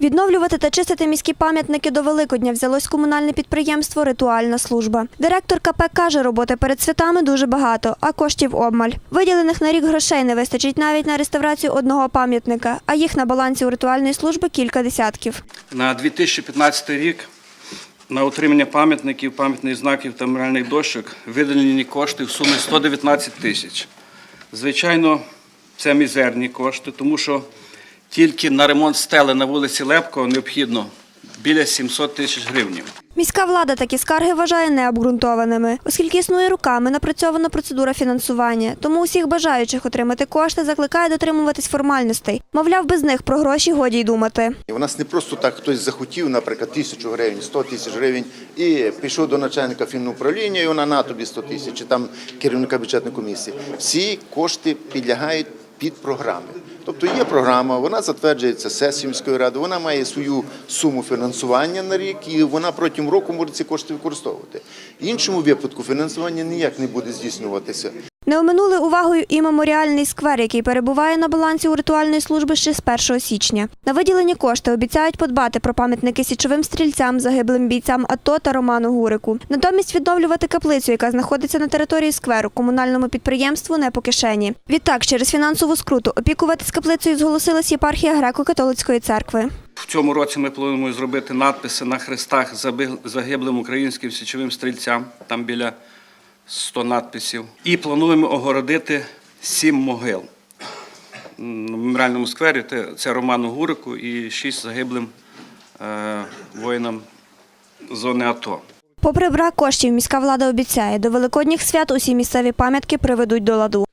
Відновлювати та чистити міські пам'ятники до Великодня взялось комунальне підприємство Ритуальна служба. Директор КП каже, роботи перед святами дуже багато, а коштів обмаль. Виділених на рік грошей не вистачить навіть на реставрацію одного пам'ятника, а їх на балансі у ритуальної служби кілька десятків. На 2015 рік на утримання пам'ятників, пам'ятних знаків та меморіальних дощок виділені кошти в сумі 119 тисяч. Звичайно, це мізерні кошти, тому що тільки на ремонт стели на вулиці Лепко необхідно біля 700 тисяч гривень. Міська влада такі скарги вважає необґрунтованими, оскільки існує руками напрацьована процедура фінансування. Тому усіх бажаючих отримати кошти закликає дотримуватись формальностей. Мовляв, без них про гроші годі й думати. У нас не просто так хтось захотів, наприклад, тисячу гривень, 100 тисяч гривень, і пішов до начальника фінуправління, і вона на тобі 100 тисяч, чи там керівника бюджетної комісії. Всі кошти підлягають під програми. Тобто є програма, вона затверджується сесією міської ради, вона має свою суму фінансування на рік, і вона протягом року може ці кошти використовувати. В іншому випадку фінансування ніяк не буде здійснюватися. Не оминули увагою і меморіальний сквер, який перебуває на балансі у ритуальної служби ще з 1 січня. На виділені кошти обіцяють подбати про пам'ятники січовим стрільцям, загиблим бійцям АТО та Роману Гурику. Натомість відновлювати каплицю, яка знаходиться на території скверу, комунальному підприємству не по кишені. Відтак, через фінансову скруту опікуватись каплицею зголосилась єпархія греко-католицької церкви. В цьому році ми плануємо зробити надписи на хрестах загиблим українським січовим стрільцям, там біля 100 надписів. І плануємо огородити сім могил. В меморіальному сквері Це- Роману Гурику і шість загиблим е, воїнам зони АТО. Попри брак коштів, міська влада обіцяє, до великодніх свят усі місцеві пам'ятки приведуть до ладу.